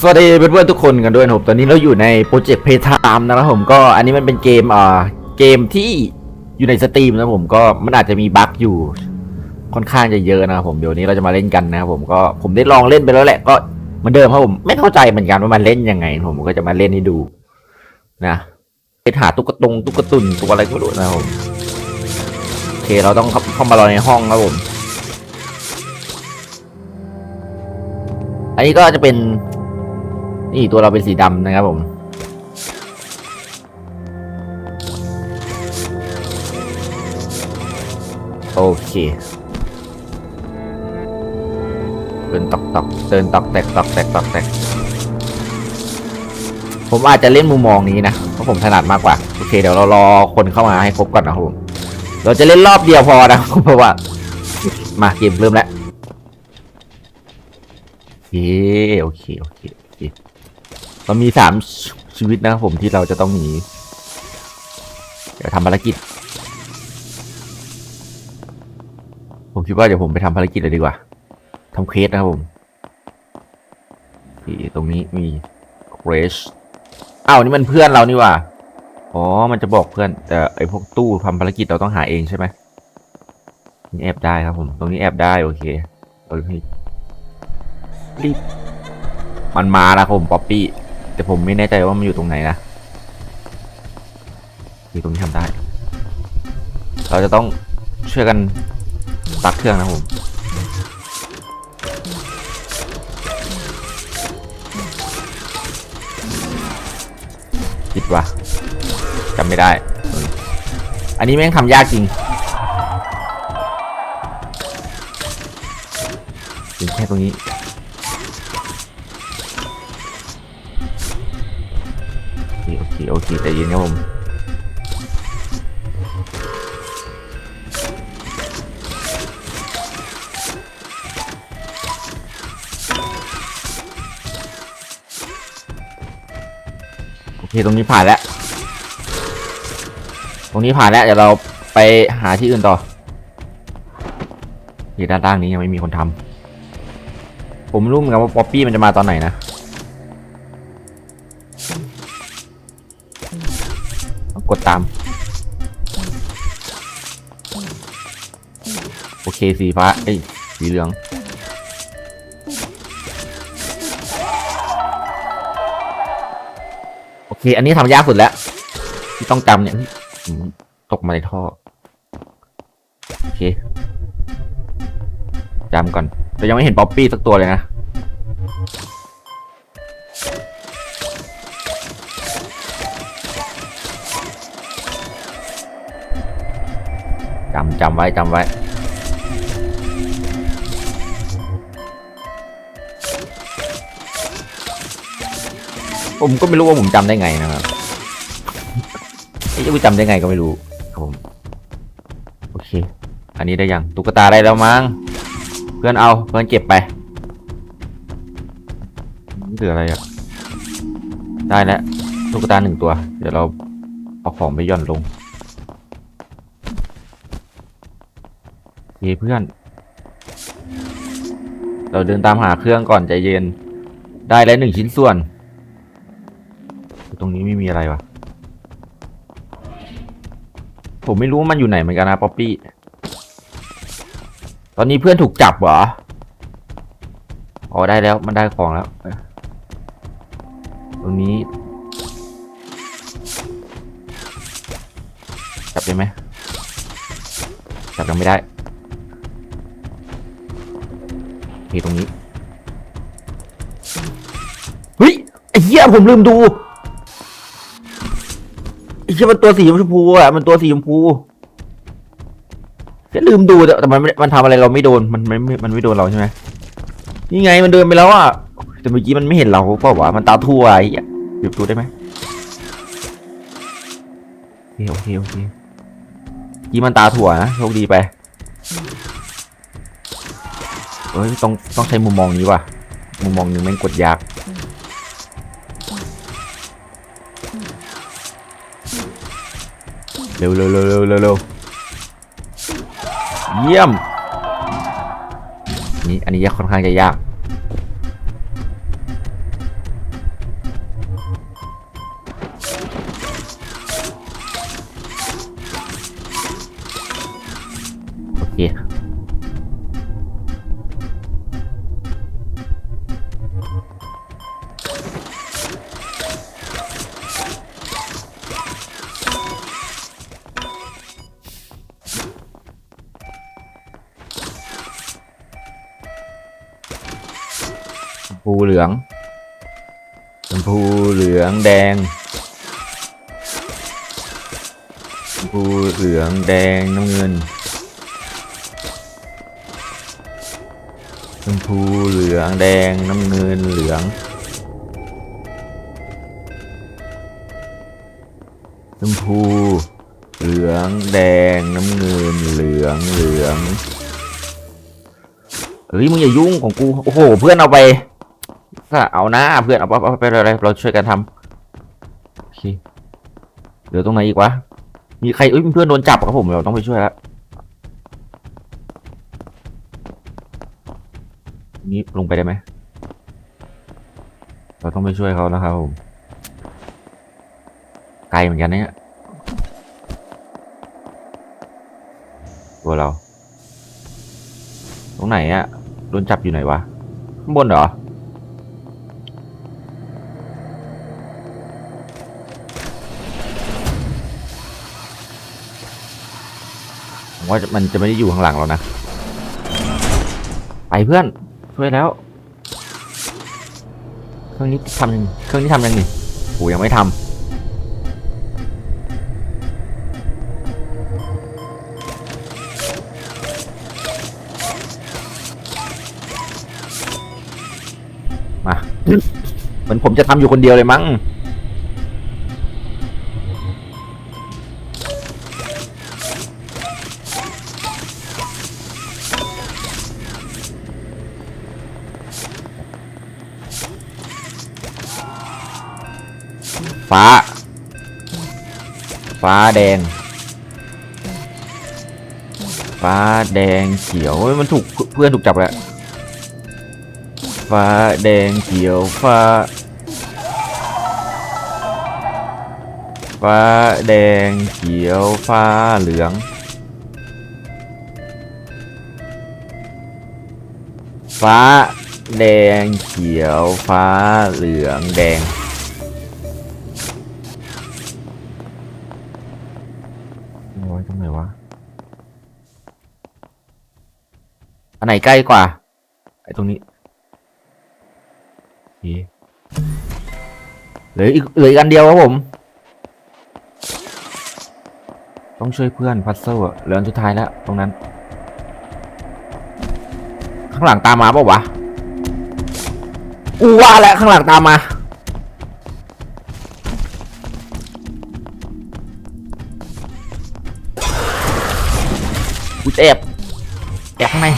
สวัสดีเพื่อนๆทุกคนกันด้วยนะครับตอนนี้เราอยู่ในโปรเจกต์เพย์ไทม์นะครับผมก็อันนี้มันเป็นเกมอ่าเกมที่อยู่ในสตรีมนะครับผมก็มันอาจจะมีบั๊กอยู่ ค่อนข้างจะเยอะนะครับผมเดี๋ยวนี้เราจะมาเล่นกันนะครับผมก็ผมได้ลองเล่นไปแล้วแหละก็เหมือนเดิมครับผมไม่เข้าใจเหมือนกันว่ามันเล่นยังไง ผมก็จะมาเล่นให้ดูนะไปหาตุ๊กตงตุ๊กตุนตัวอะไรก็ไม่รู้นะครับผมโอเคเราต้องเข้าเข้ามารอในห้องครับผมอันนี้ก็จะเป็น นี่ตัวเราเป็นสีดำนะครับผมโอเคเดินตอกตอกเดินตอกแตกตอกแตกตอกแตกผมอาจจะเล่นมุมมองนี้นะเพราะผมถนัดมากกว่าโอเคเดี๋ยวเรารอคนเข้ามาให้ครบก่อนนะครับผมเราจะเล่นรอบเดียวพอนะเพราะว่า มาเกมเริ่มแล้วโอเคโอเคโอเคโอ เรามีสามชีวิตนะครับผมที่เราจะต้องหนี เดี๋ยวทำภารกิจ ผมคิดว่าเดี๋ยวผมไปทำภารกิจเลยดีกว่าทำเควสนะครับผมที่ตรงนี้มีเควสอ้าวนี่มันเพื่อนเรานี่ว่าอ๋อ มันจะบอกเพื่อน แต่ไอพวกตู้ทำภารกิจเราต้องหาเองใช่ไหมนี่แอบได้ครับผม ตรงนี้แอบได้ โอเคโอเครีบมันมาแล้วครับผมป๊อปปี้ แต่ผมไม่แน่ใจว่ามันอยู่ตรงไหนนะที่ตรงนี้ทำได้ เราจะต้องช่วยกันตักเครื่องนะผมคิดว่าจำไม่ได้ อันนี้แม่งทำยากจริงถึงแค่ตรงนี้ โอเคโอเคโอเคแต่ย็นครับผมโอเคตรงนี้ผ่านแล้ว ตรงนี้ผ่านแล้วเดี๋ยวเราไปหาที่อื่นต่อที่ด้านล่างนี้ยังไม่มีคนทำผมรู้เหมือนกันว่าป๊อปปี้มันจะมาตอนไหนนะ กดตาม โอเคสีฟ้า เอ้ย สีเหลือง โอเค อันนี้ทำยากสุดแล้ว ที่ต้องจำเนี่ย ตกมาในท่อ โอเคจำก่อน แต่ยังไม่เห็นป๊อปปี้สักตัวเลยนะ จำจำไว้จำไว้ ผมก็ไม่รู้ว่าผมจำได้ไงนะครับไอ้จะไปจำได้ไงก็ไม่รู้ครับผมโอเค อันนี้ได้ยังตุ๊กตาได้แล้วมั้งเพื่อนเอาเพื่อนเก็บไปนี่เหลืออะไรอะได้แล้วตุ๊กตาหนึ่งตัว เดี๋ยวเราเอาของไปย่อนลง เฮ้ยเพื่อน เราเดินตามหาเครื่องก่อนใจเย็น ได้แล้วหนึ่งชิ้นส่วน ตรงนี้ไม่มีอะไรวะ ผมไม่รู้มันอยู่ไหนเหมือนกันนะป๊อปปี้ ตอนนี้เพื่อนถูกจับเหรอ อ๋อได้แล้วมันได้ของแล้ว ตรงนี้จับได้ไหมจับยังไม่ได้ โอเคตรงนี้เฮ้ยไอ้เหี้ยผมลืมดูไอ้เหี้ยมันตัวสีชมพูอะมันตัวสีชมพูแค่ลืมดูแต่แต่มันไม่มันทำอะไรเราไม่โดนมันมันไม่มันไม่โดนเราใช่ไหมนี่ไงมันเดินไปแล้วอะแต่เมื่อกี้มันไม่เห็นเราเปล่าวะมันตาทั่วไอ้เหี้ยหยุดดูได้ไหมโอเคโอเคโอเคเมื่มันตาถั่วนะโชคดีไป เอ้ยต้องต้องใช้มุมมองนี้ว่ะ มุมมองนี้แม่งกดยากเร็วเร็วเร็วเร็วเร็วเยี่ยมนี่อันนี้ยากค่อนข้างจะยาก พูเหลืองชมพูเหลืองแดงชมพูเหลืองแดงน้ำเงินชมพูเหลืองแดงน้ำเงินเหลืองชมพูเหลืองแดงน้ำเงินเหลืองเหลืองเฮ้ยมึงอย่ายุ่งของกู โอ้โห เพื่อนเอาไป ก็เอาหน้าเพื่อนเอาไปเอาอะไรเราช่วยกันทำโอเคเหลือตรงไหนอีกวะมีใครเอ้ยเพื่อนโดนจับครับผมเราต้องไปช่วยแล้วนี่ลงไปได้ไหมเราต้องไปช่วยเขานะครับผมไกลเหมือนกันเนี่ยตัวเรา ตรงไหนอะโดนจับอยู่ไหนวะข้างบนเหรอ ว่ามันจะไม่ได้อยู่ข้างหลังเรานะ ไปเพื่อนช่วยแล้ว เครื่องนี้ทำยังเครื่องนี้ทำยังนี่โหยังไม่ทำมาเหมือนผมจะทำอยู่คนเดียวเลยมั้ง ฟ้า ฟ้าแดง ฟ้าแดงเขียวเฮ้ยมันถูกเพื่อนถูกจับแล้ว ฟ้าแดงเขียวฟ้า ฟ้าแดงเขียวฟ้าเหลืองฟ้า แดงเขียวฟ้าเหลืองแดง เอาไว้ตรงไหนวะ อันไหนใกล้กว่า ไอ้ตรงนี้เหลืออีกเหลืออีกอันเดียวครับผม ต้องช่วยเพื่อนพัซเซิลอะเหลืออันสุดท้ายแล้ว ตรงนั้น ข้างหลังตามมาเปล่าวะอูว่าแล้วข้างหลังตามมากูจะแอบแอบข้างใน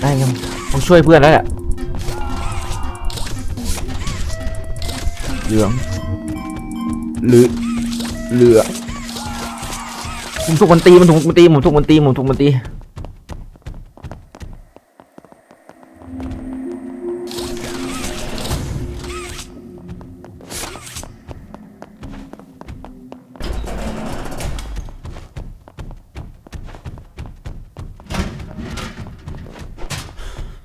ได้ยังต้องช่วยเพื่อนแล้วแหละเหลืองหรือเหลืองผมถูกมันตีมันถูกมันตีผมถูกมันตีผมถูกมันตี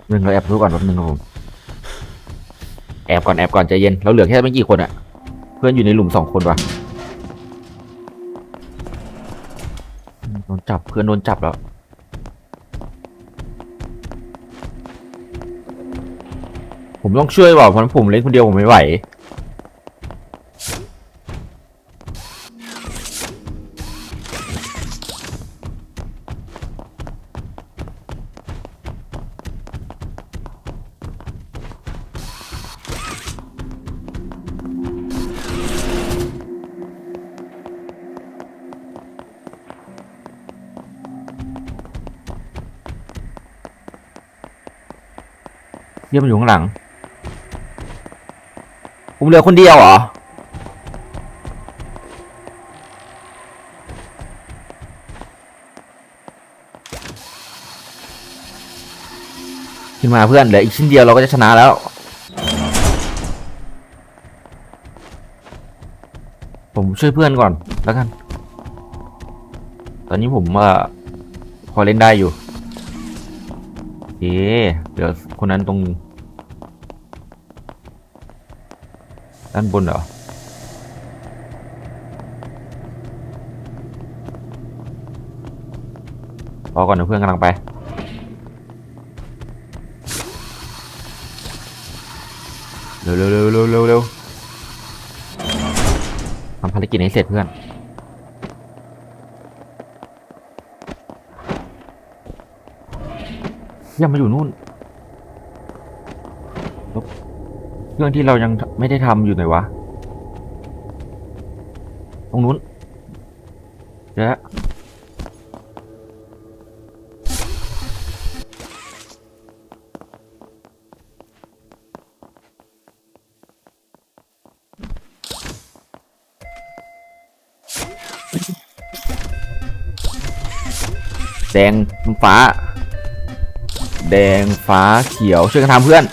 หนึ่งเราแอบรู้ก่อนแป๊บนึงครับผมแอบก่อนแอบก่อนใจเย็นเราเหลือแค่ไม่กี่คนอะเพื่อนอยู่ในหลุมสองคนวะโดนจับเพื่อนโดนจับแล้วผมต้องช่วยว่ะเพราะผมเล่นคนเดียวผมไม่ไหว เยี่ยมนอยู่ข้างหลังผมเหลือคนเดียวเหรอขึ้นมาเพื่อนเหลืออีกชิ้นเดียวเราก็จะชนะแล้วผมช่วยเพื่อนก่อนแล้วกัน ตอนนี้ผมพอเล่นได้อยู่โอ เดี๋ยวคนนั้นตรง ด้านบนเหรอ รอก่อนนะเพื่อนกำลังไปเร็วเร็วเร็วเร็วเร็วเร็วทำภารกิจให้เสร็จเพื่อนยังมาอยู่นู่นแล้ว เรื่องที่เรายังไม่ได้ทำอยู่ไหนวะ ตรงนู้นเจอแล้วแดงฟ้า แดงฟ้าเขียวช่วยกันทำเพื่อน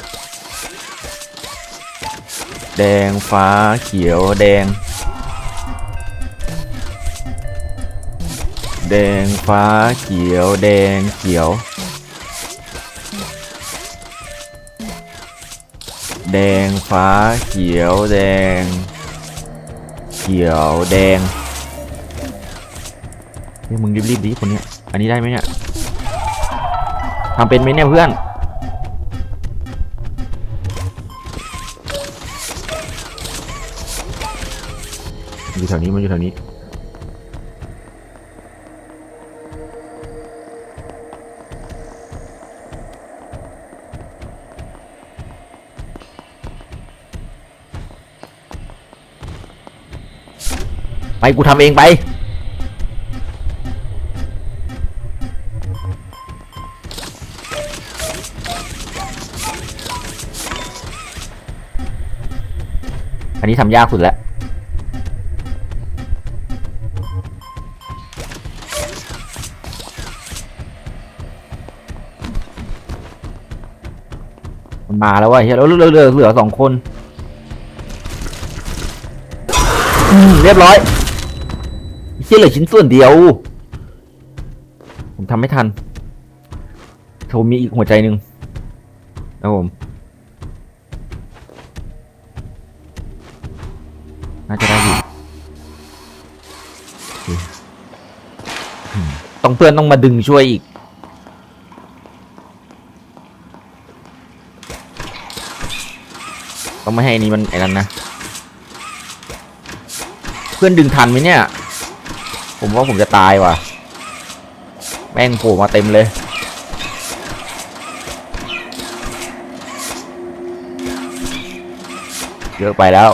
แดงฟ้าเขียวแดง แดงฟ้าเขียวแดงเขียว แดงฟ้าเขียวแดง เขียวแดงเฮ้ยมึงรีบๆดิคนเนี้ยอันนี้ได้ไหมเนี่ยทำเป็นไหมเนี่ยเพื่อน ถวนี้มันอยู่แถวนี้ไปกูทำเองไป อันนี้ทำยากสุดแล้ว มาแล้วว่ะเฮียแล้วเหลือเหลือสองคนเรียบร้อยเฮียเหลือชิ้นส่วนเดียว ผมทำไม่ทันโทมีอีกหัวใจหนึ่งนะผมน่าจะได้อยู่ต้องเพื่อนต้องมาดึงช่วยอีก ต้องไม่ให้นี้มันไอ้นั้นนะ เพื่อนดึงทันไหมเนี่ย ผมว่าผมจะตายว่ะ แม่งโผล่มาเต็มเลยเยอะไปแล้ว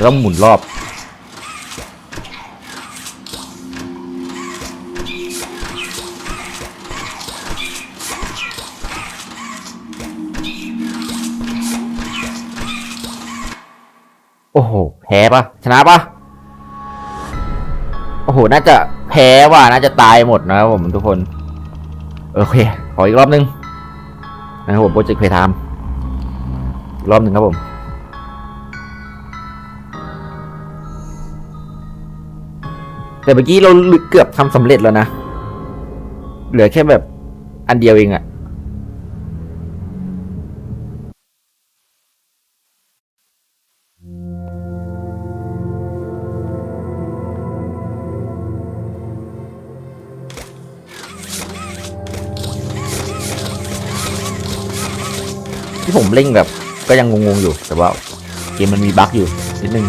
แล้วหมุนรอบ ชนะปะโอ้โห น่าจะแพ้ว่ะ น่าจะตายหมดนะครับผมทุกคน โอเค ขออีกรอบนึงนะครับผมโปรเจกต์เพย์ไทม์รอบหนึ่งครับผมแต่เมื่อกี้เราเกือบทำสำเร็จแล้วนะ เหลือแค่แบบอันเดียวเองอะ ผมเล่งแบบก็ยังงงๆอยู่ แต่ว่าเกมมันมีบั๊กอยู่นิดนึง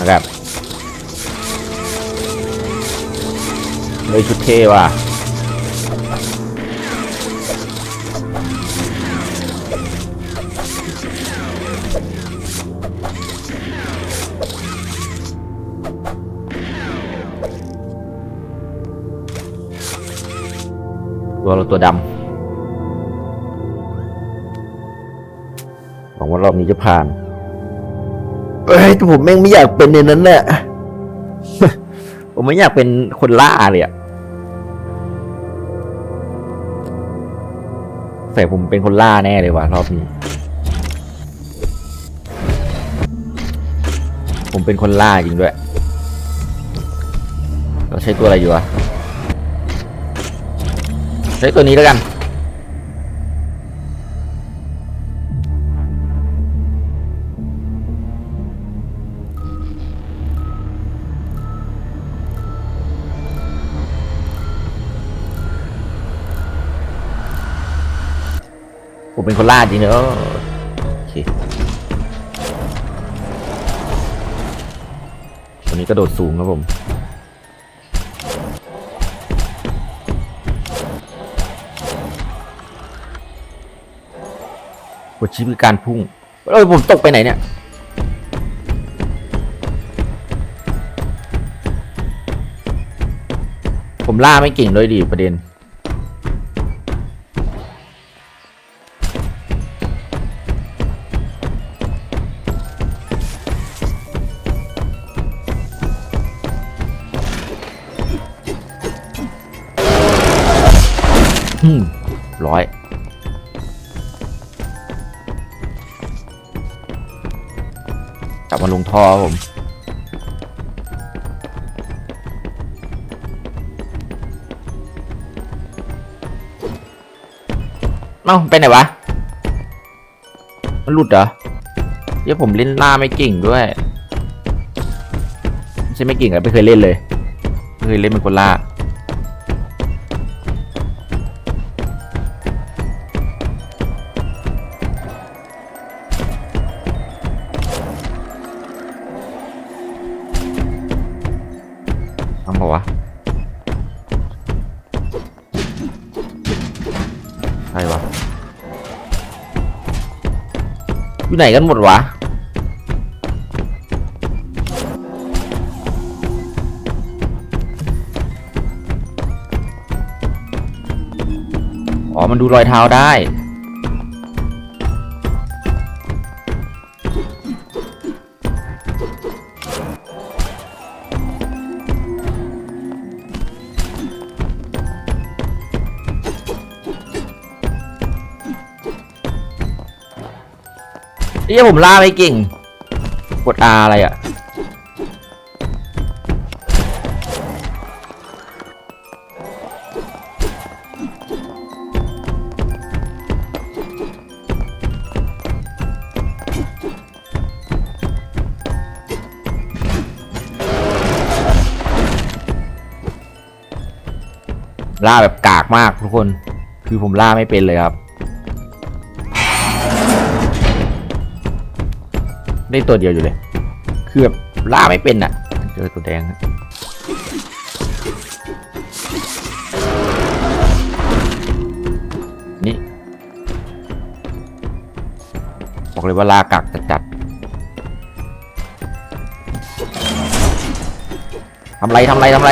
นะครับเลยชุดเทว่ะตัวเราตัวดำ งว่ารอบนี้จะผ่าน เอ้ยแต่ผมแม่งไม่อยากเป็นในนั้นแหละผมไม่อยากเป็นคนล่าเลยอะแต่ผมเป็นคนล่าแน่เลยว่ะรอบนี้ ผมเป็นคนล่าจริงด้วย เราใช้ตัวอะไรอยู่วะใช้ตัวนี้แล้วกัน ผมเป็นคนล่าจริงเนอะโอเควันนี้กระโดดสูงครับผมกดชิปคือการพุ่งเอ้ยผมตกไปไหนเนี่ยผมล่าไม่เก่งเลยดิประเด็น ร้อยกลับมาลงท่อครับผมเอ้าไปไหนวะ มันหลุดเหรอเดี๋ยวผมเล่นล่าไม่เก่งด้วยไม่ใช่ไม่เก่งอะไม่เคยเล่นเลยไม่เคยเล่นเป็นคนล่า ทำเปล่าวะใช่วะอยู่ไหนกันหมดวะอ๋อ มันดูรอยเท้าได้ ยผมล่าไม่เก่ง กด R อะไรอะ่ะล่าแบบกากมากทุกคน คือผมล่าไม่เป็นเลยครับ ได้ตัวเดียวอยู่เลย คือแบบล่าไม่เป็นอะ เจอตัวแดงอะนี่ บอกเลยว่าล่ากักจัดๆทำไรทำไรทำไร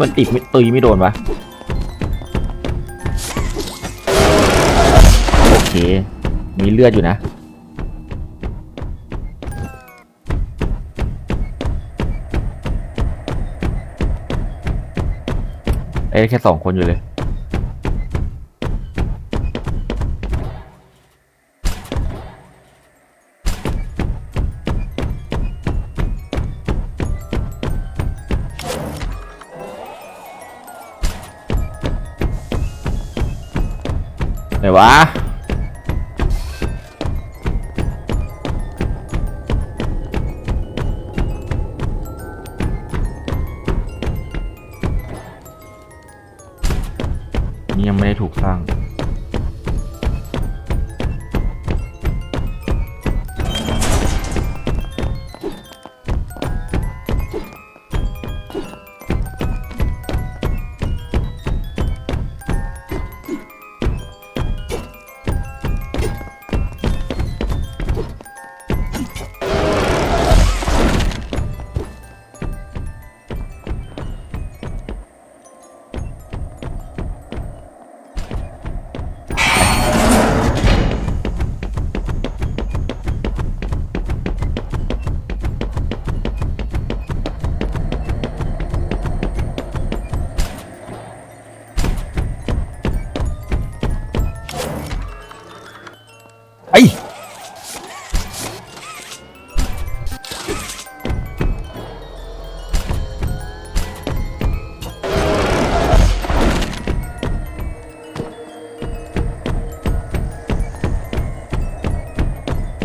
มันติดตุยไม่โดนวะ โอเค มีเลือดอยู่นะ เอ้แค่สองคนอยู่เลย ไหนวะ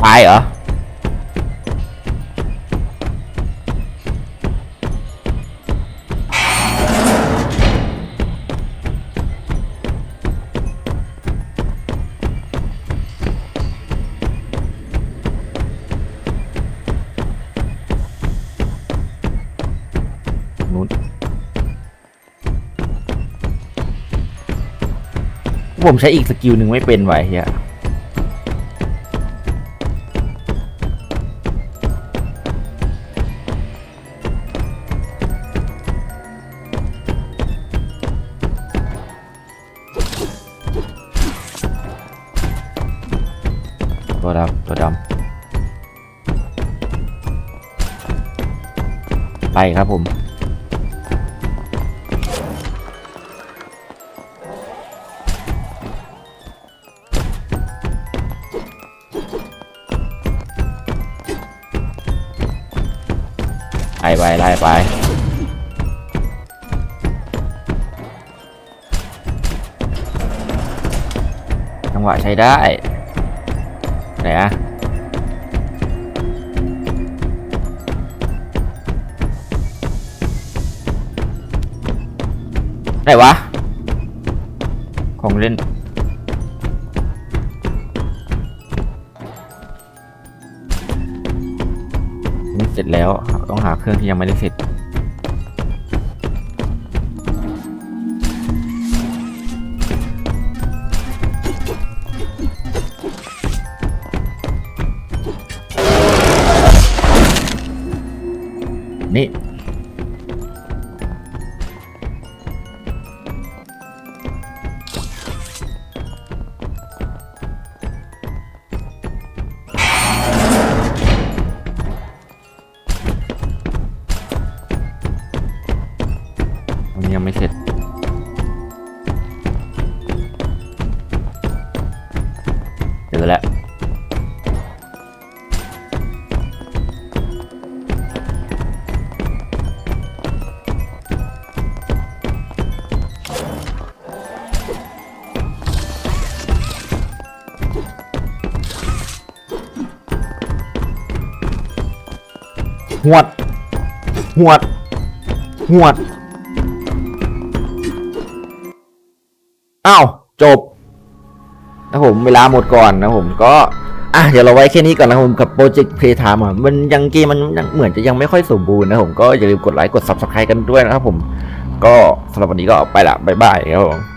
ตายเหรอ นู้นผมใช้อีกสกิลหนึ่งไม่เป็นไวเฮีย ตัวดำตัวดำไปครับผมไปไปไล่ไปจังหวะใช้ได้ ไหนอะไหนวะ ของเล่นนี่เสร็จแล้ว ต้องหาเครื่องที่ยังไม่ได้เสร็จ เจอแล้วหวดหวดหวด อ้าว จบ ผมเวลาหมดก่อนนะผมก็อะเดี๋ยวเราไว้แค่นี้ก่อนนะผมกับโปรเจกต์เพย์ไทม์อะมันยังเกมมันยังเหมือนจะยังไม่ค่อยสมบูรณ์นะผมก็อย่าลืมกดไลค์กด subscribe กันด้วยนะครับผม ก็สำหรับวันนี้ก็ไปละบ๊ายบายครับผม